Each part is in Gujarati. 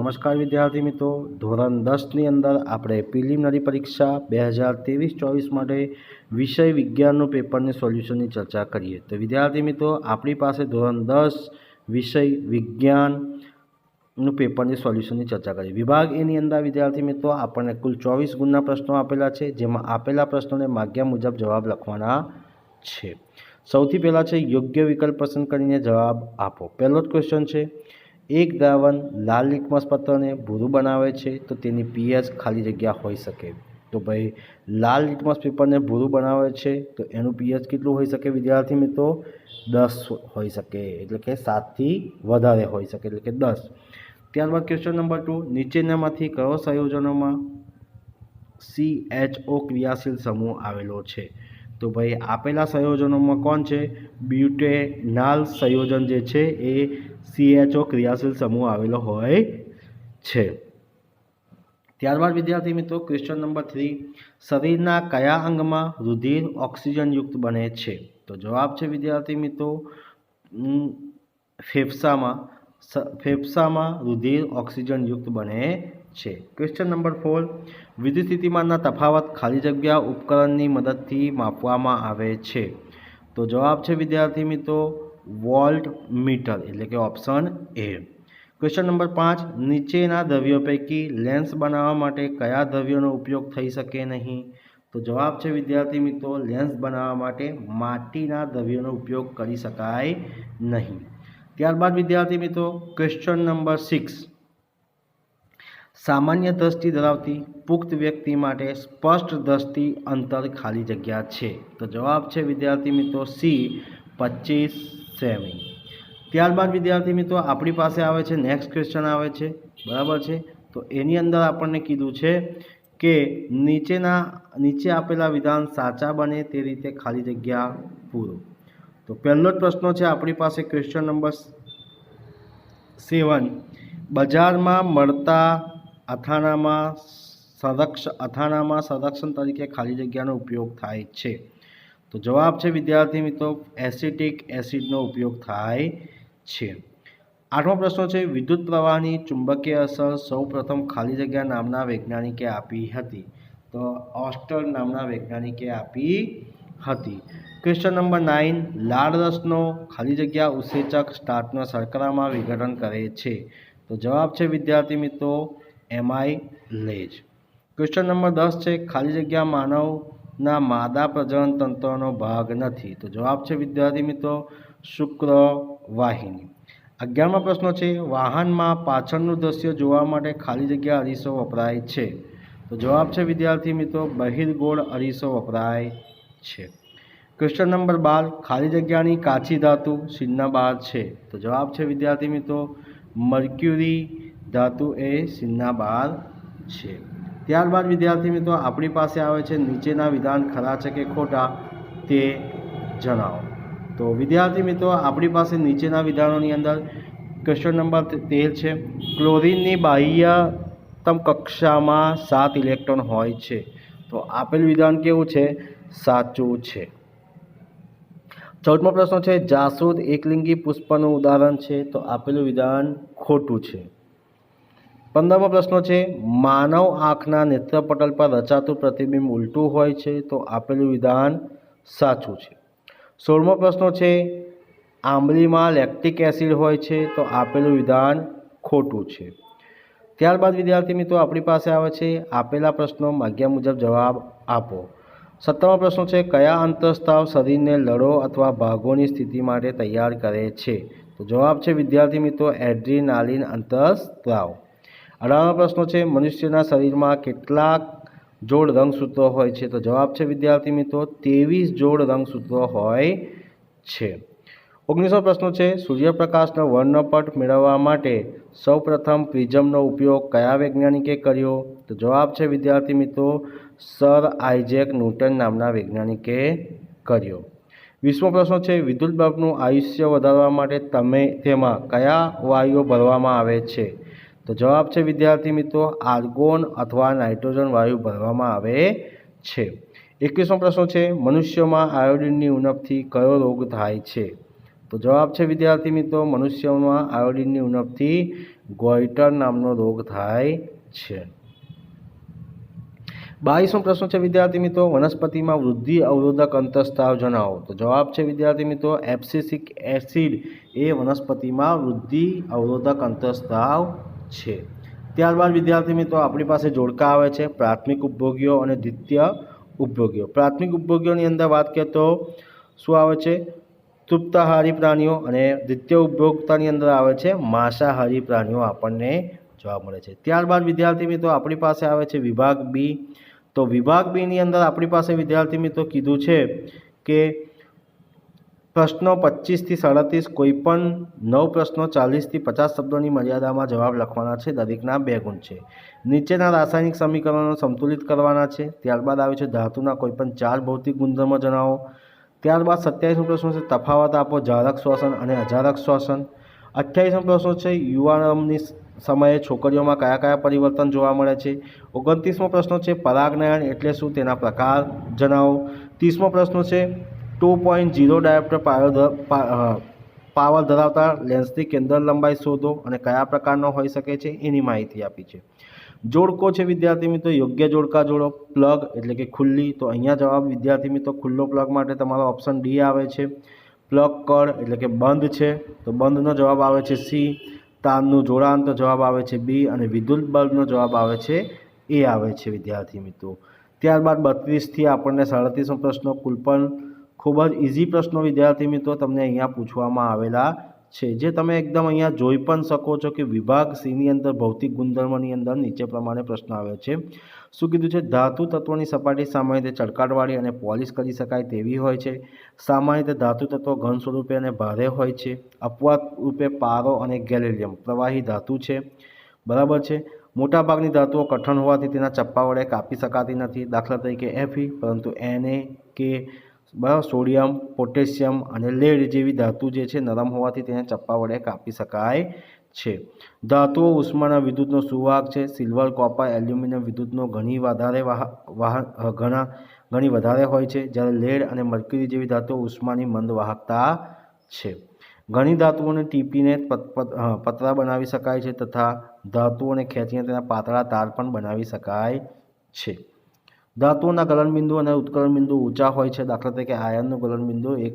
નમસ્કાર વિદ્યાર્થી મિત્રો. ધોરણ દસની અંદર આપણે પ્રિલિમિનરી પરીક્ષા બે હજાર ત્રેવીસ ચોવીસ માટે વિષય વિજ્ઞાનનું પેપરની સોલ્યુશનની ચર્ચા કરીએ. તો વિદ્યાર્થી મિત્રો, આપણી પાસે ધોરણ દસ વિષય વિજ્ઞાનનું પેપરની સોલ્યુશનની ચર્ચા કરીએ. વિભાગ એની અંદર વિદ્યાર્થી મિત્રો, આપણને કુલ ચોવીસ ગુણના પ્રશ્નો આપેલા છે, જેમાં આપેલા પ્રશ્નોને માગ્યા મુજબ જવાબ લખવાના છે. સૌથી પહેલાં છે, યોગ્ય વિકલ્પ પસંદ કરીને જવાબ આપો. પહેલો જ ક્વેશ્ચન છે એક દ્રાવણ લાલ લિટમસ પત્રને ભૂરું બનાવે છે, તો તેની પીએચ ખાલી જગ્યા હોઈ શકે. તો ભાઈ, લાલ લિટમસ પેપરને ભૂરું બનાવે છે, તો એનું પીએચ કેટલું હોઈ શકે? વિદ્યાર્થી મિત્રો, દસ હોઈ શકે. એટલે કે સાતથી વધારે હોઈ શકે, એટલે કે દસ. ત્યારબાદ ક્વેશ્ચન નંબર ટુ નીચેનામાંથી કયો સંયોજનોમાં સી એચ ઓ ક્રિયાશીલ સમૂહ આવેલો છે? તો ભાઈ, આપેલા સંયોજનોમાં કોણ છે? બ્યુટેનાલ સંયોજન જે છે, એ સીએચઓ ક્રિયાશીલ સમૂહ આવેલો હોય છે. ત્યારબાદ વિદ્યાર્થી મિત્રો ક્વેશ્ચન નંબર થ્રી શરીરના કયા અંગમાં રુધિર ઓક્સિજનયુક્ત બને છે? તો જવાબ છે વિદ્યાર્થી મિત્રો ફેફસામાં. ફેફસામાં રુધિર ઓક્સિજનયુક્ત બને છે. ક્વેશ્ચન નંબર ફોર વિદ્યુત સ્થિતિમાનના તફાવત ખાલી જગ્યા ઉપકરણની મદદથી માપવામાં આવે છે. તો જવાબ છે વિદ્યાર્થી મિત્રો વોલ્ટ મીટર, એટલે કે ઓપ્શન એ. ક્વેશ્ચન નંબર પાંચ, નીચેના દ્રવ્યો પૈકી લેન્સ બનાવવા માટે કયા દ્રવ્યોનો ઉપયોગ થઈ શકે નહીં? તો જવાબ છે, વિદ્યાર્થી મિત્રો લેન્સ બનાવવા માટે માટીના દ્રવ્યોનો ઉપયોગ કરી શકાય નહીં. ત્યારબાદ વિદ્યાર્થી મિત્રો ક્વેશ્ચન નંબર સિક્સ સામાન્ય દ્રષ્ટિ ધરાવતી પુખ્ત વ્યક્તિ માટે સ્પષ્ટ દ્રષ્ટિ અંતર ખાલી જગ્યા છે. તો જવાબ છે, વિદ્યાર્થી મિત્રો, સી, પચીસ સેમી ત્યારબાદ વિદ્યાર્થી મિત્રો, આપણી પાસે આવે છે નેક્સ્ટ ક્વેશ્ચન આવે છે. બરાબર છે? તો એની અંદર આપણને કીધું છે કે નીચેના, નીચે આપેલા વિધાન સાચા બને તે રીતે ખાલી જગ્યા પૂરો. તો પહેલો જ પ્રશ્ન છે, આપણી પાસે ક્વેશ્ચન નંબર સેવન બજારમાં મળતા અથાણામાં સંરક્ષ, અથાણામાં સંરક્ષણ તરીકે ખાલી જગ્યાનો ઉપયોગ થાય છે. તો જવાબ છે, વિદ્યાર્થી મિત્રો, એસિટિક એસિડનો ઉપયોગ થાય છે. આઠમો પ્રશ્ન છે, વિદ્યુત પ્રવાહની ચુંબકીય અસર સૌપ્રથમ ખાલી જગ્યા નામના વૈજ્ઞાનિકે આપી હતી. તો ઓસ્ટર નામના વૈજ્ઞાનિકે આપી હતી. ક્વેશ્ચન નંબર નાઇન, લાળ રસનો ખાલી જગ્યા ઉત્સેચક સ્ટાર્ટના શર્કરામાં વિઘટન કરે છે. તો જવાબ છે, વિદ્યાર્થી મિત્રો એમઆઈ લેજ. ક્વેશ્ચન નંબર દસ છે, ખાલી જગ્યા માનવના માદા પ્રજનન તંત્રનો ભાગ નથી. તો જવાબ છે વિદ્યાર્થી મિત્રો, શુક્ર વાહિની. અગિયારમો પ્રશ્ન છે, વાહનમાં પાછળનું દ્રશ્ય જોવા માટે ખાલી જગ્યા અરીસો વપરાય છે? તો જવાબ છે વિદ્યાર્થી મિત્રો, બહિર્ગોળ અરીસો વપરાય છે. ક્વેશ્ચન નંબર બાર, ખાલી જગ્યાની કાચી ધાતુ શીનના બાર છે? તો જવાબ છે વિદ્યાર્થી મિત્રો, મર્ક્યુરી ધાતુ એ શીનના બાર છે. ત્યારબાદ વિદ્યાર્થી મિત્રો આપણી પાસે આવે છે નીચેના વિધાન ખરા છે કે ખોટા તે જણાવો. તો વિદ્યાર્થી મિત્રો આપણી પાસે નીચેના વિધાનોની અંદર ક્વેશ્ચન નંબર તેર છે, ક્લોરીનની બાહ્યતમ કક્ષામાં સાત ઇલેક્ટ્રોન હોય છે. તો આપેલ વિધાન કેવું છે? સાચું છે. ચૌદમો પ્રશ્ન છે, જાસૂદ એકલિંગી પુષ્પનું ઉદાહરણ છે. તો આપેલું વિધાન ખોટું છે. પંદરમો પ્રશ્ન છે, માનવ આંખના નેત્રપટલ પર રચાતું પ્રતિબિંબ ઉલટું હોય છે તો આપેલું વિધાન સાચું છે. સોળમો પ્રશ્ન છે, આંબલીમાં લેક્ટિક એસિડ હોય છે તો આપેલું વિધાન ખોટું છે. ત્યારબાદ વિદ્યાર્થી મિત્રો આપણી પાસે આવે છે, આપેલા પ્રશ્નો માગ્યા મુજબ જવાબ આપો. સત્તરમો પ્રશ્ન છે, કયા અંતઃસ્ત્રાવ શરીરને લડો અથવા ભાગોની સ્થિતિ માટે તૈયાર કરે છે? તો જવાબ છે વિદ્યાર્થી મિત્રો, એડ્રીનાલિન અંતઃસ્ત્રાવ અઢારમો પ્રશ્ન છે, મનુષ્યના શરીરમાં કેટલાક જોડ રંગસૂત્રો હોય છે? તો જવાબ છે, વિદ્યાર્થી મિત્રો, ત્રેવીસ જોડ રંગસૂત્રો હોય છે. ઓગણીસો પ્રશ્ન છે, સૂર્યપ્રકાશનો વર્ણપટ મેળવવા માટે સૌપ્રથમ પ્રિઝમનો ઉપયોગ કયા વૈજ્ઞાનિકે કર્યો? તો જવાબ છે, વિદ્યાર્થી મિત્રો, સર આઇઝેક ન્યૂટન નામના વૈજ્ઞાનિકે કર્યો. વીસમો પ્રશ્ન છે વિદ્યુત બલ્બનું આયુષ્ય વધારવા માટે તમે તેમાં કયા વાયુઓ ભરવામાં આવે છે? તો જવાબ છે, વિદ્યાર્થી મિત્રો, આર્ગોન અથવા નાઇટ્રોજન વાયુ ભરવામાં આવે છે. એકવીસમો પ્રશ્ન છે, મનુષ્યમાં આયોડિનની ઉણપથી કયો રોગ થાય છે? તો જવાબ છે, વિદ્યાર્થી મિત્રો, મનુષ્યોમાં આયોડિનની ઉણપથી ગોઈટર નામનો રોગ થાય છે. બાવીસમો પ્રશ્ન છે, વિદ્યાર્થી મિત્રો, વનસ્પતિમાં વૃદ્ધિ અવરોધક અંતઃસ્ત્રાવ જણાવો. તો જવાબ છે, વિદ્યાર્થી મિત્રો એપ્સિસિક એસિડ એ વનસ્પતિમાં વૃદ્ધિ અવરોધક અંતઃસ્ત્રાવ છે. ત્યારબાદ વિદ્યાર્થી મિત્રો, આપણી પાસે જોડકા આવે છે, પ્રાથમિક ઉપભોગીઓ અને દ્વિતીય ઉપભોગીઓ. પ્રાથમિક ઉપભોગીઓની અંદર વાત કરીએ તો શું આવે છે? તૃપ્તાહારી પ્રાણીઓ અને દ્વિતીય ઉપભોક્તાની અંદર આવે છે, માંસાહારી પ્રાણીઓ આપણને જોવા મળે છે. ત્યારબાદ વિદ્યાર્થી મિત્રો, આપણી પાસે આવે છે વિભાગ બી. તો વિભાગ બીની અંદર આપણી પાસે વિદ્યાર્થી મિત્રો કીધું છે કે પ્રશ્નો પચીસથી સાડત્રીસ કોઈપણ નવ પ્રશ્નો ચાલીસથી પચાસ શબ્દોની મર્યાદામાં જવાબ લખવાના છે. દરેકના બે ગુણ છે. નીચેના રાસાયણિક સમીકરણો સંતુલિત કરવાના છે. ત્યારબાદ આવે છે ધાતુના કોઈપણ ચાર ભૌતિક ગુણધર્મો જણાવો. ત્યારબાદ સત્યાવીસમો પ્રશ્ન છે તફાવત આપો, જારક શ્વસન અને અજારક શ્વસન. અઠ્યાવીસમો પ્રશ્ન છે યુવાનની સમયે છોકરીઓમાં કયા કયા પરિવર્તન જોવા મળે છે? ઓગણત્રીસમો પ્રશ્ન છે પરાગનયન એટલે શું? તેના પ્રકાર જણાવો. ત્રીસમો પ્રશ્ન છે two point zero dioptre power ધરાવતા લેન્સની કેન્દ્ર લંબાઈ શોધો અને કયા પ્રકારનો હોઈ શકે છે એની માહિતી આપી છે. જોડકો છે વિદ્યાર્થી મિત્રો, યોગ્ય જોડકા જોડો. પ્લગ એટલે કે ખુલ્લી. તો અહીંયા જવાબ વિદ્યાર્થી મિત્રો, ખુલ્લો પ્લગ માટે તમારો ઓપ્શન ડી આવે છે. પ્લગ કળ એટલે કે બંધ છે. તો બંધનો જવાબ આવે છે સી. તારનું જોડાણ તો જવાબ આવે છે બી. અને વિદ્યુત બલ્બનો જવાબ આવે છે એ આવે છે વિદ્યાર્થી મિત્રો. ત્યારબાદ બત્રીસથી આપણને સાડત્રીસમો પ્રશ્નો કુલ પણ ખૂબ જ ઇઝી પ્રશ્નો વિદ્યાર્થી મિત્રો તમને અહીંયા પૂછવામાં આવેલા છે. જે તમે એકદમ અહીંયા જોઈ પણ શકો છો કે વિભાગ સીની અંદર ભૌતિક ગુણધર્મની અંદર નીચે પ્રમાણે પ્રશ્ન આવ્યો છે. શું કીધું છે? ધાતુ તત્વોની સપાટી સામાન્ય રીતે ચળકાટવાળી અને પોલિશ કરી શકાય તેવી હોય છે. સામાન્ય રીતે ધાતુ તત્વો ઘન સ્વરૂપે અને ભારે હોય છે. અપવાદ રૂપે પારો અને ગેલેરિયમ પ્રવાહી ધાતુ છે. બરાબર છે? મોટાભાગની ધાતુઓ કઠણ હોવાથી તેના ચપ્પા વડે કાપી શકાતી નથી. દાખલા તરીકે એફી પરંતુ એને કે સોડિયમ, પોટેશિયમ અને લેડ જેવી ધાતુ જે છે નરમ હોવાથી તેને ચપ્પા વડે કાપી શકાય છે. ધાતુઓ ઉષ્માના વિદ્યુતનો સુવાહક છે. સિલ્વર, કોપર, એલ્યુમિનિયમ વિદ્યુતનો ઘણી વધારે વાહ વાહક ઘણા, ઘણી વધારે હોય છે. જ્યારે લેડ અને મર્ક્યુરી જેવી ધાતુઓ ઉષ્માની મંદ વાહકતા છે. ઘણી ધાતુઓને ટીપીને પત- પત- પતરા બનાવી શકાય છે તથા ધાતુઓને ખેંચીને તેના પાતળા તાર પણ બનાવી શકાય છે. ધાતુઓના ગલનબિંદુ અને ઉત્કલનબિંદુ ઊંચા હોય છે. દાખલા તરીકે આયર્નનું ગલનબિંદુ એક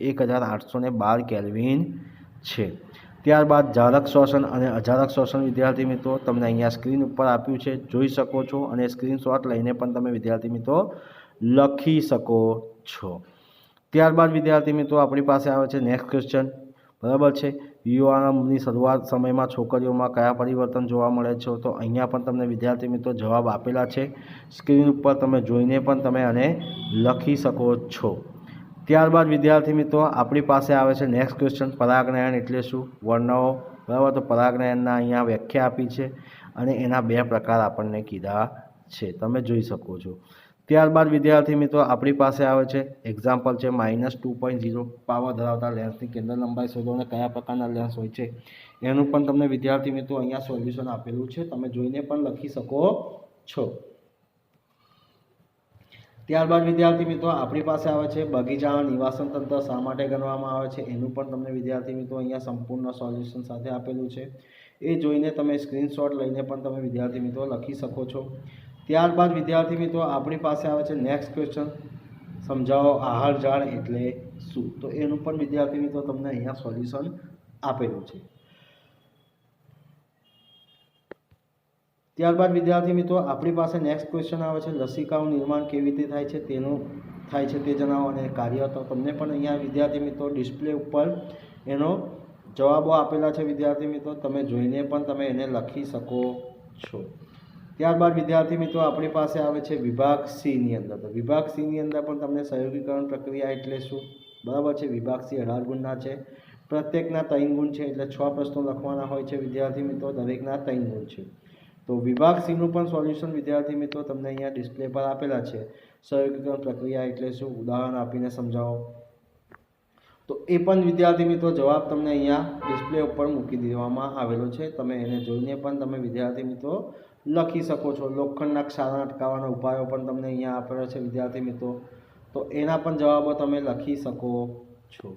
એક હજાર આઠસો ને બાર કેલ્વિન છે. ત્યારબાદ જારક શ્વસન અને અજારક શ્વસન વિદ્યાર્થી મિત્રો, તમને અહીંયા સ્ક્રીન ઉપર આપ્યું છે. જોઈ શકો છો અને સ્ક્રીનશોટ લઈને પણ તમે વિદ્યાર્થી મિત્રો લખી શકો છો. ત્યારબાદ વિદ્યાર્થી મિત્રો, આપણી પાસે આવે છે નેક્સ્ટ ક્વેશ્ચન. બરાબર છે? યુવાનની શરૂઆત સમયમાં છોકરીઓમાં કયા પરિવર્તન જોવા મળે છે તો અહીંયા પણ તમને વિદ્યાર્થી મિત્રો જવાબ આપેલા છે. સ્ક્રીન ઉપર તમે જોઈને પણ તમે આને લખી શકો છો. ત્યારબાદ વિદ્યાર્થી મિત્રો આપણી પાસે આવે છે નેક્સ્ટ ક્વેશ્ચન પરાગનયન એટલે શું? વર્ણવો બરાબર? તો પરાગનયનના અહીંયા વ્યાખ્યા આપી છે અને એના બે પ્રકાર આપણને કીધા છે. તમે જોઈ શકો છો. ત્યારબાદ વિદ્યાર્થી મિત્રો આપણી પાસે આવે છે એક્ઝામ્પલ છે minus two point zero power ધરાવતા લેન્સની કેન્દ્ર લંબાઈ શોધો અને કયા પ્રકારના લેન્સ હોય છે એનું પણ તમને વિદ્યાર્થી મિત્રો અહીંયા સોલ્યુશન આપેલું છે. તમે જોઈને પણ લખી શકો છો. ત્યારબાદ વિદ્યાર્થી મિત્રો આપણી પાસે આવે છે બગીચા, નિવાસન તંત્ર શા માટે ગણવામાં આવે છે એનું પણ તમને વિદ્યાર્થી મિત્રો અહીંયા સંપૂર્ણ સોલ્યુશન સાથે આપેલું છે. એ જોઈને તમે સ્ક્રીનશોટ લઈને પણ તમે વિદ્યાર્થી મિત્રો લખી શકો છો. ત્યારબાદ વિદ્યાર્થી મિત્રો, આપણી પાસે આવે છે નેક્સ્ટ ક્વેશ્ચન સમજાવો આહાર ઝાડ એટલે શું? તો એનું પણ વિદ્યાર્થી મિત્રો તમને અહીંયા સોલ્યુશન આપેલું છે. ત્યારબાદ વિદ્યાર્થી મિત્રો, આપણી પાસે નેક્સ્ટ ક્વેશ્ચન આવે છે, લસિકાનું નિર્માણ કેવી રીતે થાય છે, તેનું થાય છે તે જણાવો અને કાર્ય તો તમને પણ અહીંયા વિદ્યાર્થી મિત્રો ડિસ્પ્લે ઉપર એનો જવાબો આપેલા છે વિદ્યાર્થી મિત્રો, તમે જોઈને પણ તમે એને લખી શકો છો. ત્યારબાદ વિદ્યાર્થી મિત્રો આપણી પાસે આવે છે વિભાગ સીની અંદર. તો વિભાગ સીની અંદર પણ તમને સહયોગીકરણ પ્રક્રિયા એટલે શું? બરાબર છે? વિભાગ સી અઢાર ગુણના છે. પ્રત્યેકના ત્રણ ગુણ છે એટલે છ પ્રશ્નો લખવાના હોય છે વિદ્યાર્થી મિત્રો, દરેકના ત્રણ ગુણ છે. તો વિભાગ સીનું પણ સોલ્યુશન વિદ્યાર્થી મિત્રો તમને અહીંયા ડિસ્પ્લે પર આપેલા છે. સહયોગીકરણ પ્રક્રિયા એટલે શું? ઉદાહરણ આપીને સમજાવો. તો એ પણ વિદ્યાર્થી મિત્રો જવાબ તમને અહીંયા ડિસ્પ્લે ઉપર મૂકી દેવામાં આવેલો છે. તમે એને જોઈને પણ તમે વિદ્યાર્થી મિત્રો લખી શકો છો. લોખંડના ક્ષારણ અટકાવવાના ઉપાયો પણ તમને અહીંયા આપેલા છે, વિદ્યાર્થી મિત્રો. તો એના પણ જવાબો તમે લખી શકો છો.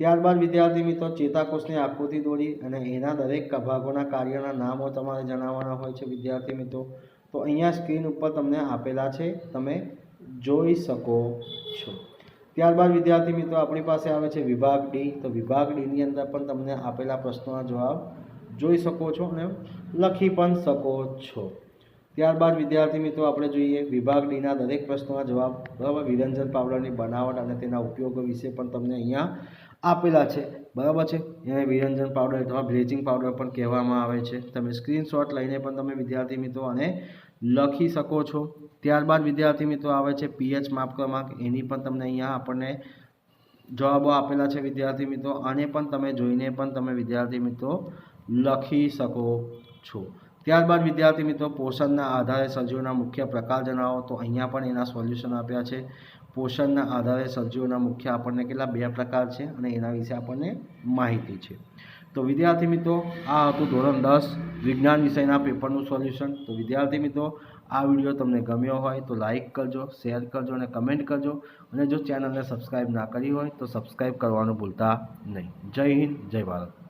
ત્યારબાદ વિદ્યાર્થી મિત્રો, ચેતાકોષની આકૃતિ દોરી અને એના દરેક ભાગોના કાર્યના નામો તમારે જણાવવાના હોય છે, વિદ્યાર્થી મિત્રો. તો અહીંયા સ્ક્રીન ઉપર તમને આપેલા છે, તમે જોઈ શકો છો. ત્યારબાદ વિદ્યાર્થી મિત્રો, આપણી પાસે આવે છે વિભાગ ડી. તો વિભાગ ડીની અંદર પણ તમને આપેલા પ્રશ્નોના જવાબ જોઈ શકો છો અને લખી પણ શકો છો. ત્યારબાદ વિદ્યાર્થી મિત્રો, આપણે જોઈએ વિભાગ ડીના દરેક પ્રશ્નોના જવાબ. બરાબર? વિરંજન પાવડરની બનાવટ અને તેના ઉપયોગો વિશે પણ તમને અહીંયા આપેલા છે. બરાબર છે? એને વિરંજન પાવડર અથવા બ્લીચિંગ પાવડર પણ કહેવામાં આવે છે. તમે સ્ક્રીનશોટ લઈને પણ તમે વિદ્યાર્થી મિત્રો આને લખી શકો છો. ત્યારબાદ વિદ્યાર્થી મિત્રો, આવે છે પીએચ માપ ક્રમાંક એની પણ તમને અહીંયા આપણને જવાબો આપેલા છે વિદ્યાર્થી મિત્રો. આને પણ તમે જોઈને પણ તમે વિદ્યાર્થી મિત્રો લખી શકો છો. ત્યારબાદ વિદ્યાર્થી મિત્રો, પોષણના આધારે સજીવોના મુખ્ય પ્રકાર જણાવો. તો અહીંયા પણ એના સોલ્યુશન આપ્યા છે. પોષણના આધારે સજીવોના મુખ્ય આપણને કેટલા બે પ્રકાર છે અને એના વિશે આપણને માહિતી છે. તો વિદ્યાર્થી મિત્રો, આ હતું ધોરણ દસ, વિજ્ઞાન વિષયના પેપરનું સોલ્યુશન તો વિદ્યાર્થી મિત્રો, આ વીડિયો તમને ગમ્યો હોય તો લાઇક કરજો શેર કરજો અને કમેન્ટ કરજો. અને જો ચેનલને સબસ્ક્રાઈબ ના કરી હોય તો સબસ્ક્રાઈબ કરવાનું ભૂલતા નહીં. જય હિન્દ, જય ભારત.